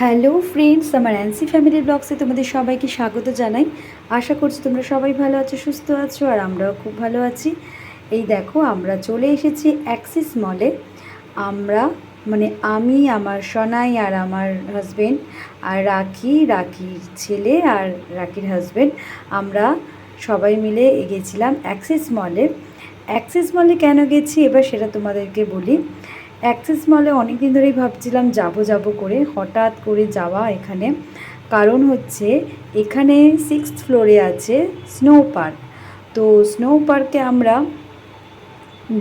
Hello friends, আমার অ্যান্সি family ব্লগসে তোমাদের সবাইকে স্বাগত জানাই। আশা করছি তোমরা সবাই ভালো আছো, সুস্থ আছো, আর আমরাও খুব ভালো আছি। এই দেখো, আমরা চলে এসেছি অ্যাক্সিস মলে আমরা মানে আমি, আমার সনাই, আর আমার হাজবেন্ড আর রাখি, রাখির ছেলে, আর রাখির হাজবেন্ড আমরা সবাই মিলে গেছিলাম অ্যাক্সিস মলে অ্যাক্সিস মলে কেন গেছি? এবার সেটা তোমাদেরকে বলি। অ্যাক্সিস মলে অনেক দিন ধরেই ভাবছিলাম যাব যাব করে, হঠাৎ করে যাওয়া এখানে। কারণ হচ্ছে এখানে সিক্স ফ্লোরে আছে স্নো পার্ক তো স্নো পার্কে আমরা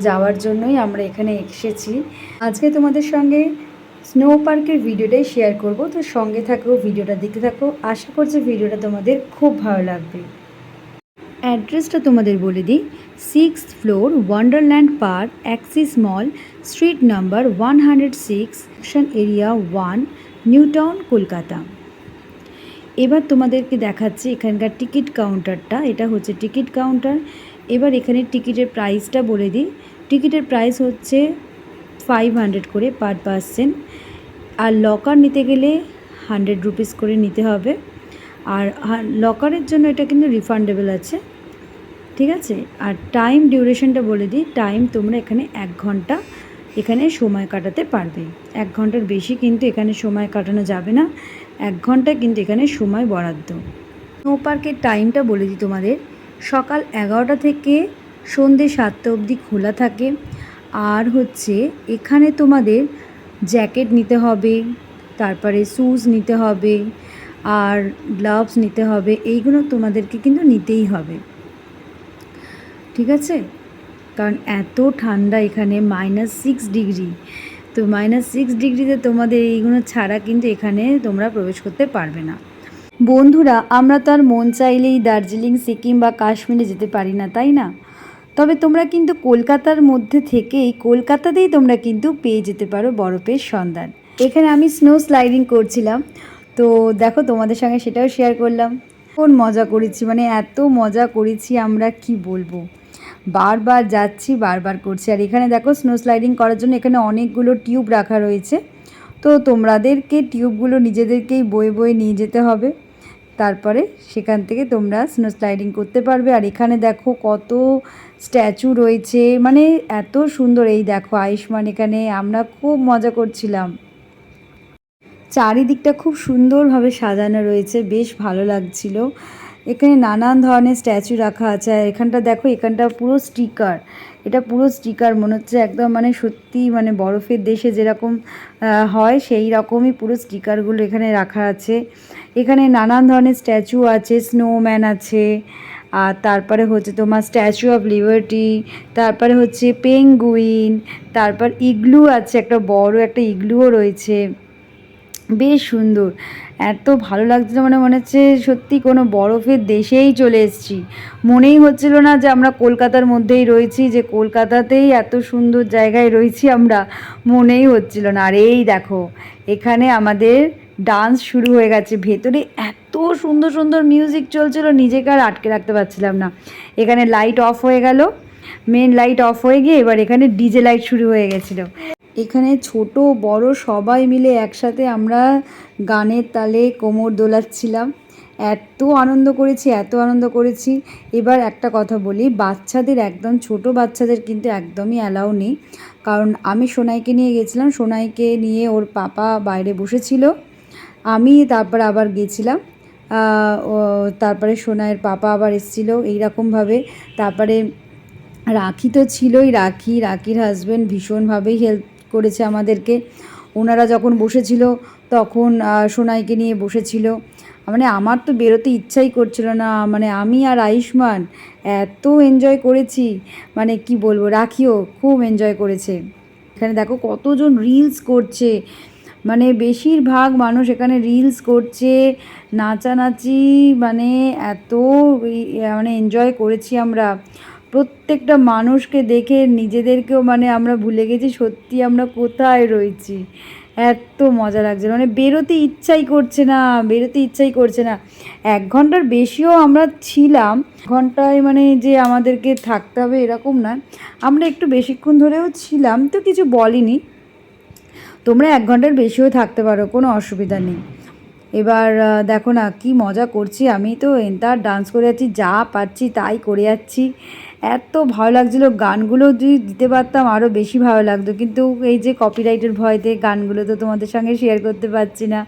যাওয়ার জন্যই আমরা এখানে এসেছি। আজকে তোমাদের সঙ্গে স্নো পার্কের ভিডিওটাই শেয়ার করব। তো সঙ্গে থাকো ভিডিওটা দেখতে থাকো। আশা করছি ভিডিওটা তোমাদের খুব ভালো লাগবে। অ্যাড্রেসটা তোমাদের বলে দিই six floor wonderland park axis mall street number one hundred six area one New Town Kolkata এবার তোমাদেরকে দেখাচ্ছি এখানকার টিকিট কাউন্টারটা এটা হচ্ছে টিকিট কাউন্টার এবার এখানে টিকিটের প্রাইসটা বলে দিই টিকিটের প্রাইস হচ্ছে ফাইভ হান্ড্রেড করে পার পার্সেন আর লকার নিতে গেলে হান্ড্রেড রুপিস করে নিতে হবে। আর লকারের জন্য এটা কিন্তু রিফান্ডেবল আছে। ঠিক আছে? আর টাইম ডিউরেশনটা বলে দিই। টাইম তোমরা এখানে এক ঘণ্টা এখানে সময় কাটাতে পারবে। এক ঘণ্টার বেশি কিন্তু এখানে সময় কাটানো যাবে না। এক ঘণ্টা কিন্তু এখানে সময় বরাদ্দ। স্নো পার্কের টাইমটা বলে দিই তোমাদের। সকাল এগারোটা থেকে সন্ধে সাতটা অবধি খোলা থাকে। আর হচ্ছে এখানে তোমাদের জ্যাকেট নিতে হবে, তারপরে শ্যুজ নিতে হবে, আর গ্লাভস নিতে হবে। এইগুলো তোমাদেরকে কিন্তু নিতেই হবে। ঠিক আছে? কারণ এত ঠান্ডা এখানে মাইনাস সিক্স ডিগ্রি তো মাইনাস সিক্স ডিগ্রিতে তোমাদের এইগুলো ছাড়া কিন্তু এখানে তোমরা প্রবেশ করতে পারবে না। বন্ধুরা, আমরা তো আর মন চাইলেই দার্জিলিং, সিকিম বা কাশ্মীরে যেতে পারি না, তাই না? তবে তোমরা কিন্তু কলকাতার মধ্যে থেকেই, কলকাতাতেই তোমরা কিন্তু পেয়ে যেতে পারো বরফের সন্ধান। এখানে আমি স্নো স্লাইডিং করছিলাম। তো দেখো, তোমাদের সঙ্গে সেটাও শেয়ার করলাম। কোন মজা করেছি মানে এত মজা করেছি আমরা, কি বলব? বারবার যাচ্ছি, বারবার করছি। আর এখানে দেখো স্নো স্লাইডিং করার জন্য এখানে অনেকগুলো টিউব রাখা রয়েছে। তো তোমাদেরকে টিউবগুলো নিজেদেরকেই বয়ে বয়ে নিয়ে যেতে হবে। তারপরে সেখান থেকে তোমরা স্নো স্লাইডিং করতে পারবে। আর এখানে দেখো কত স্ট্যাচু রয়েছে। মানে এত সুন্দর এই দেখো আয়ুষ্মান এখানে। আমরা খুব মজা করছিলাম। চারিদিকটা খুব সুন্দরভাবে সাজানো রয়েছে। বেশ ভালো লাগছিল। এখানে নানান ধরনের স্ট্যাচু রাখা আছে, আর এখানটা দেখো, এখানটা পুরো স্টিকার। এটা পুরো স্টিকার, মনে হচ্ছে একদম মানে সত্যি মানে বরফের দেশে যেরকম হয়, সেই রকমই পুরো স্টিকারগুলো এখানে রাখা আছে। এখানে নানান ধরনের স্ট্যাচু আছে, স্নোম্যান আছে, আর তারপরে হচ্ছে তোমার স্ট্যাচু অফ লিবার্টি, তারপরে হচ্ছে পেঙ্গুইন, তারপর ইগলু আছে, একটা বড় একটা ইগলুও রয়েছে। বেশ সুন্দর। এত ভালো লাগছিল মানে মনে হচ্ছে সত্যি কোনো বরফের দেশেই চলে এসেছি। মনেই হচ্ছিল না যে আমরা কলকাতার মধ্যেই রয়েছি, যে কলকাতাতেই এত সুন্দর জায়গায় রয়েছি আমরা। মনেই হচ্ছিল না। আর এই দেখো, এখানে আমাদের ডান্স শুরু হয়ে গেছে। ভেতরে এত সুন্দর সুন্দর মিউজিক চলছিল, নিজেকে আর আটকে রাখতে পারছিলাম না। এখানে লাইট অফ হয়ে গেল। মেন লাইট অফ হয়ে গিয়ে এবার এখানে ডিজে লাইট শুরু হয়ে গেছিল। এখানে ছোট, বড় সবাই মিলে একসাথে আমরা গানের তালে কোমর দোলাচ্ছিলাম। এত আনন্দ করেছি, এত আনন্দ করেছি। এবার একটা কথা বলি, বাচ্চাদের একদম, ছোট বাচ্চাদের কিন্তু একদমই অ্যালাউ নেই। কারণ আমি সোনাইকে নিয়ে গেছিলাম, সোনাইকে নিয়ে ওর পাপা বাইরে বসেছিল। আমি তারপর আবার গেছিলাম। তারপরে সোনাইয়ের পাপা আবার এসেছিল এইরকমভাবে। তারপরে রাখি তো ছিলই, রাখি, রাখির হাজব্যান্ড ভীষণভাবেই হেল্প করেছে আমাদেরকে। ওনারা যখন বসেছিল, তখন সোনাইকে নিয়ে বসেছিল। মানে আমার তো বেরোতে ইচ্ছাই করছিল না। মানে আমি আর আয়ুষ্মান এত এনজয় করেছি। মানে কি বলব, রাখিও, খুব এনজয় করেছে। এখানে দেখো কতজন রিলস করছে। মানে বেশিরভাগ মানুষ এখানে রিলস করছে, নাচানাচি মানে এত মানে এনজয় করেছি আমরা। প্রত্যেকটা মানুষকে দেখে নিজেদেরকেও মানে আমরা ভুলে গেছি, সত্যি আমরা কোথায় রয়েছি? এত মজা লাগছে। মানে বেরোতে ইচ্ছাই করছে না, বেরোতে ইচ্ছাই করছে না। এক ঘণ্টার বেশিও আমরা ছিলাম, ঘন্টায় মানে যে আমাদেরকে থাকতে হবে এরকম না আমরা একটু বেশিক্ষণ ধরেও ছিলাম, তো কিছু বলিনি। তোমরা এক ঘণ্টার বেশিও থাকতে পারো, কোনো অসুবিধা নেই। এবার দেখো না, কি মজা করছি আমি তো। এন্তার ডান্স করে যাচ্ছি, যা পাচ্ছি তাই করে যাচ্ছি। এত ভালো লাগছিল, গানগুলো যদি দিতে পারতাম আরও বেশি ভালো লাগতো। কিন্তু এই যে কপিরাইটের ভয়তে গানগুলো তো তোমাদের সঙ্গে শেয়ার করতে পারছি না।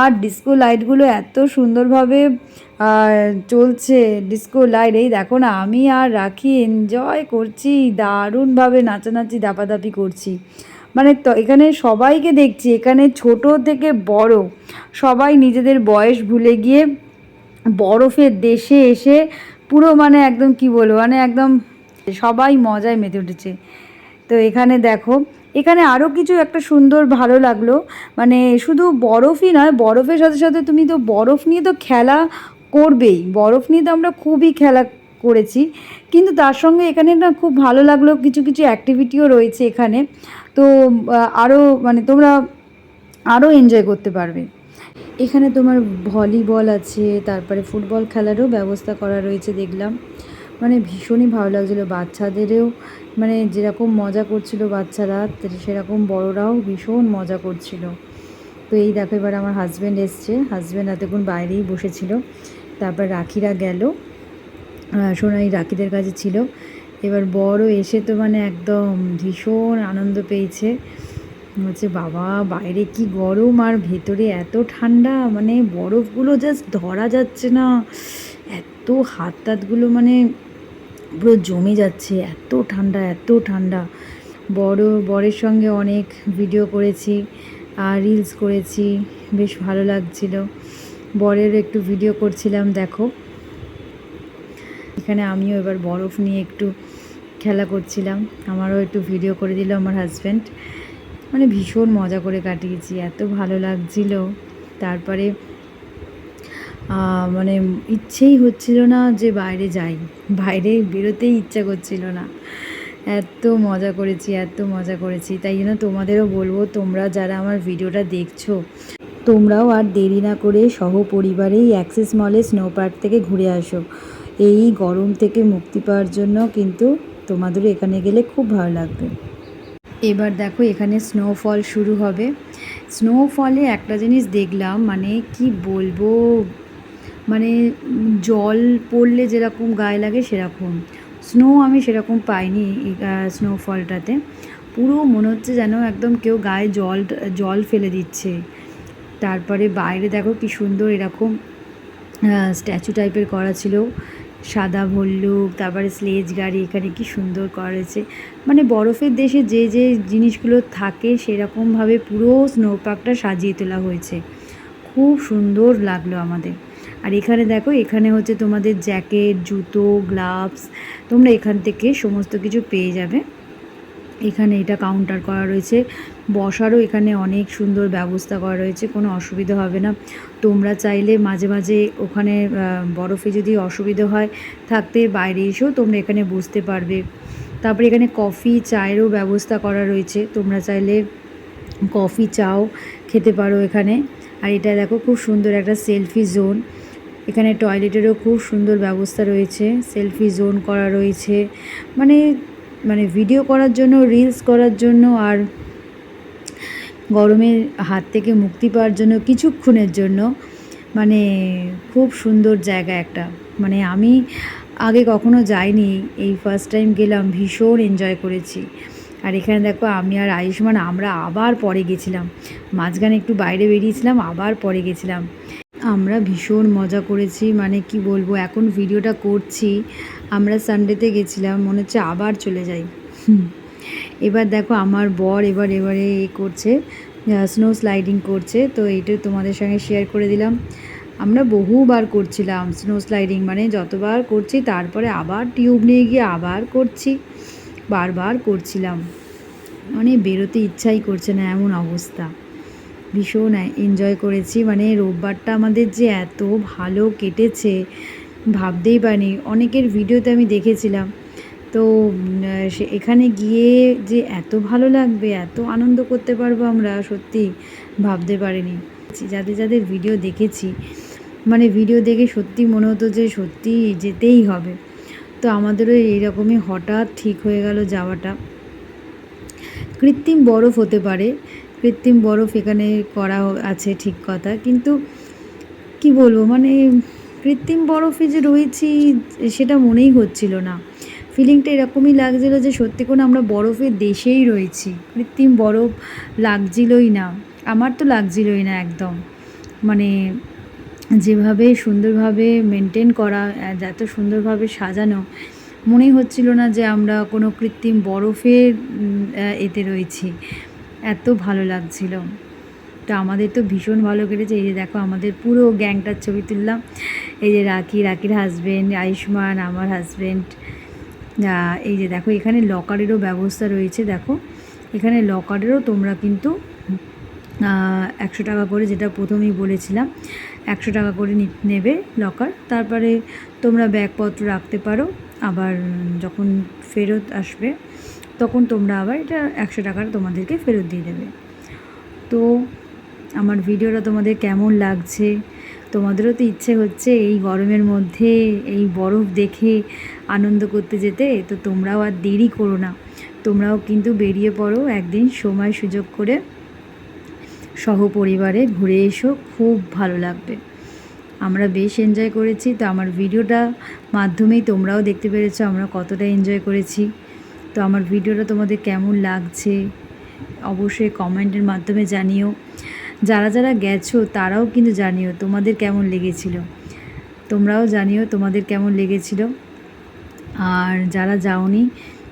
আর ডিস্কো লাইটগুলো এত সুন্দরভাবে চলছে ডিস্কো লাইট এই দেখো না, আমি আর রাখি এনজয় করছি, দারুণভাবে নাচানাচি, দাপাদাপি করছি। মানে তো এখানে সবাইকে দেখছি, এখানে ছোট থেকে বড়। সবাই নিজেদের বয়স ভুলে গিয়ে বরফের দেশে এসে পুরো মানে একদম কি বলব মানে একদম সবাই মজায় মেতে উঠেছে। তো এখানে দেখো, এখানে আরও কিছু একটা সুন্দর ভালো লাগল। মানে শুধু বরফই নয়, বরফের সাথে সাথে তুমি তো বরফ নিয়ে তো খেলা করবেই। বরফ নিয়ে তো আমরা খুবই খেলা করেছি। কিন্তু তার সঙ্গে এখানে না খুব ভালো লাগল, কিছু কিছু অ্যাক্টিভিটিও রয়েছে এখানে। তো আরও মানে তোমরা আরও এনজয় করতে পারবে। এখানে তোমার ভলিবল আছে, তারপরে ফুটবল খেলারও ব্যবস্থা করা রয়েছে দেখলাম। মানে ভীষণই ভালো লাগছিল বাচ্চাদেরও মানে যেরকম মজা করছিল বাচ্চারা সেরকম বড়রাও ভীষণ মজা করছিল। তো এই দেখো এবার আমার হাজব্যান্ড এসছে হাজব্যান্ড এতক্ষণ বাইরেই বসেছিল। তারপর রাখিরা গেল সোনাই রাখিদের কাছে ছিল। এবার বড় এসে তো মানে একদম ভীষণ আনন্দ পেয়েছে। হচ্ছে, বাবা, বাইরে কি গরম আর ভেতরে এত ঠান্ডা মানে বরফগুলো জাস্ট ধরা যাচ্ছে না। এত হাত টাতগুলো মানে পুরো জমে যাচ্ছে, এত ঠান্ডা এত ঠান্ডা। বড়, বরের সঙ্গে অনেক ভিডিও করেছি আর রিলস করেছি, বেশ ভালো লাগছিল। বরের একটু ভিডিও করছিলাম, দেখো। এখানে আমিও এবার বরফ নিয়ে একটু খেলা করছিলাম, আমারও একটু ভিডিও করে দিল আমার হাজব্যান্ড মানে ভীষণ মজা করে কাটিয়েছি, এত ভালো লাগছিল। তারপরে মানে ইচ্ছেই হচ্ছিল না যে বাইরে যাই, বাইরে বেরোতেই ইচ্ছা করছিল না। এত মজা করেছি, এত মজা করেছি। তাই জন্য তোমাদেরও বলব, তোমরা যারা আমার ভিডিওটা দেখছ, তোমরাও আর দেরি না করে সহপরিবারেই অ্যাক্সিস মলে স্নো পার্ক থেকে ঘুরে আসো। এই গরম থেকে মুক্তি পাওয়ার জন্য কিন্তু তোমাদেরও এখানে গেলে খুব ভালো লাগবে। এবার দেখো এখানে স্নোফল শুরু হবে। স্নোফলে একটা জিনিস দেখলাম মানে কি বলব মানে জল পড়লে যেরকম গায়ে লাগে সেরকম। স্নো আমি সেরকম পাইনি স্নোফলটাতে পুরো মনে হচ্ছে যেন একদম কেউ গায়ে জল জল ফেলে দিচ্ছে। তারপরে বাইরে দেখো কি সুন্দর এরকম স্ট্যাচু টাইপের করা ছিল। সাদা ভল্লুক, তারপরে স্লেজ গাড়ি, এখানে কি সুন্দর করেছে। মানে বরফের দেশে যে যে জিনিসগুলো থাকে, সেরকমভাবে পুরো স্নো পার্কটা সাজিয়ে তোলা হয়েছে। খুব সুন্দর লাগল আমাদের। আর এখানে দেখো, এখানে হচ্ছে তোমাদের জ্যাকেট জুতো গ্লাভস তোমরা এখান থেকে সমস্ত কিছু পেয়ে যাবে। এখানে এটা কাউন্টার করা রয়েছে। বসারও এখানে অনেক সুন্দর ব্যবস্থা করা রয়েছে, কোনো অসুবিধা হবে না। তোমরা চাইলে মাঝে মাঝে ওখানে বরফে যদি অসুবিধা হয়, থাকতে বাইরে এসেও তোমরা এখানে বসতে পারবে। তারপরে এখানে কফি চায়েরও ব্যবস্থা করা রয়েছে। তোমরা চাইলে কফি চাও খেতে পারো এখানে। আর এটা দেখো, খুব সুন্দর একটা সেলফি জোন এখানে টয়লেটেরও খুব সুন্দর ব্যবস্থা রয়েছে। সেলফি জোন করা রয়েছে। মানে মানে ভিডিও করার জন্য রিলস করার জন্য আর গরমের হাত থেকে মুক্তি পাওয়ার জন্য, কিছুক্ষণের জন্য মানে খুব সুন্দর জায়গা একটা। মানে আমি আগে কখনো যাইনি, এই ফার্স্ট টাইম গেলাম, ভীষণ এনজয় করেছি। আর এখানে দেখো, আমি আর আয়ুষ্মান, আমরা আবার পরে গেছিলাম। মাঝখানে একটু বাইরে বেরিয়েছিলাম, আবার পরে গেছিলাম। আমরা ভীষণ মজা করেছি মানে কি বলব, এখন ভিডিওটা করছি। আমরা সানডেতে গেছিলাম, মনে হচ্ছে আবার চলে যাই। এবার দেখো আমার বর এবার এবারে এ করছে স্নো স্লাইডিং করছে, তো এটা তোমাদের সঙ্গে শেয়ার করে দিলাম। আমরা বহুবার করছিলাম স্নো স্লাইডিং মানে যতবার করছি তারপরে আবার টিউব নিয়ে গিয়ে আবার করছি, বারবার করছিলাম। মানে বেরোতে ইচ্ছাই করছে না, এমন অবস্থা। ভীষণ এনজয় করেছি মানে রোববারটা আমাদের যে এত ভালো কেটেছে ভাবতেই পারিনি। অনেকের ভিডিওতে আমি দেখেছিলাম। তো সে, এখানে গিয়ে যে এত ভালো লাগবে, এত আনন্দ করতে পারব আমরা, সত্যি ভাবতে পারিনি। যাদের যাদের ভিডিও দেখেছি মানে ভিডিও দেখে সত্যি মনে হতো যে সত্যি যেতেই হবে। তো আমাদেরও এইরকমই হঠাৎ ঠিক হয়ে গেল যাওয়াটা। কৃত্রিম বরফ হতে পারে। কৃত্রিম বরফ এখানে করা আছে ঠিক কথা। কিন্তু কি বলব মানে কৃত্রিম বরফে যে রয়েছি, সেটা মনেই হচ্ছিল না। ফিলিংটা এরকমই লাগছিল যে সত্যি কোনো আমরা বরফের দেশেই রয়েছি। কৃত্রিম বরফ লাগছিলই না। আমার তো লাগছিলই না একদম। মানে যেভাবে সুন্দরভাবে মেনটেন করা, এত সুন্দরভাবে সাজানো, মনেই হচ্ছিল না যে আমরা কোনো কৃত্রিম বরফের এতে রয়েছি। এত ভালো লাগছিল। তো আমাদের তো ভীষণ ভালো কেটেছে। এই যে দেখো, আমাদের পুরো গ্যাংটার ছবি তুললাম। এই যে রাখি, রাখির হাজব্যান্ড আয়ুষ্মান, আমার হাজব্যান্ড এই যে দেখো, এখানে লকারেরও ব্যবস্থা রয়েছে, দেখো। এখানে লকারেরও তোমরা কিন্তু একশো টাকা করে যেটা প্রথমেই বলেছিলাম, একশো টাকা করে নেবে লকার। তারপরে তোমরা ব্যাগপত্র রাখতে পারো, আবার যখন ফেরত আসবে, তখন তোমরা আবার এটা একশো টাকার তোমাদেরকে ফেরত দিয়ে দেবে। তো আমার ভিডিওটা তোমাদের কেমন লাগছে? তোমাদেরও তো ইচ্ছে হচ্ছে এই গরমের মধ্যে এই বরফ দেখে আনন্দ করতে যেতে, তো তোমরাও আর দেরি করো না। তোমরাও কিন্তু বেরিয়ে পড়ো, একদিন সময় সুযোগ করে সহপরিবারে ঘুরে এসো, খুব ভালো লাগবে। আমরা বেশ এনজয় করেছি, তো আমার ভিডিওটা মাধ্যমেই তোমরাও দেখতে পেরেছ, আমরা কতটা এনজয় করেছি। তো আমার ভিডিওটা তোমাদের কেমন লাগছে? অবশ্যই কমেন্টের মাধ্যমে জানিও। যারা যারা গেছো, তারাও কিন্তু জানিও তোমাদের কেমন লেগেছিল। তোমরাও জানিও তোমাদের কেমন লেগেছিল। আর যারা যাওনি,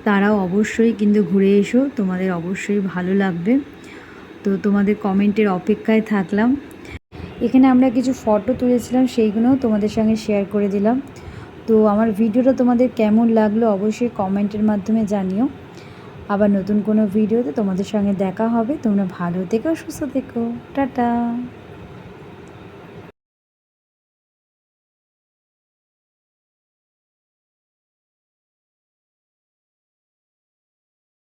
তারাও অবশ্যই কিন্তু ঘুরে এসো, তোমাদের অবশ্যই ভালো লাগবে। তো তোমাদের কমেন্টের অপেক্ষায় থাকলাম। এখানে আমরা কিছু ফটো তুলেছিলাম, সেইগুলোও তোমাদের সঙ্গে শেয়ার করে দিলাম। তো আমার ভিডিওটা তোমাদের কেমন লাগল, অবশ্যই কমেন্টের মাধ্যমে জানিও। আবার নতুন কোনো ভিডিওতে তোমাদের সঙ্গে দেখা হবে। তোমরা ভালো থেকো সুস্থ থেকো। টাটা।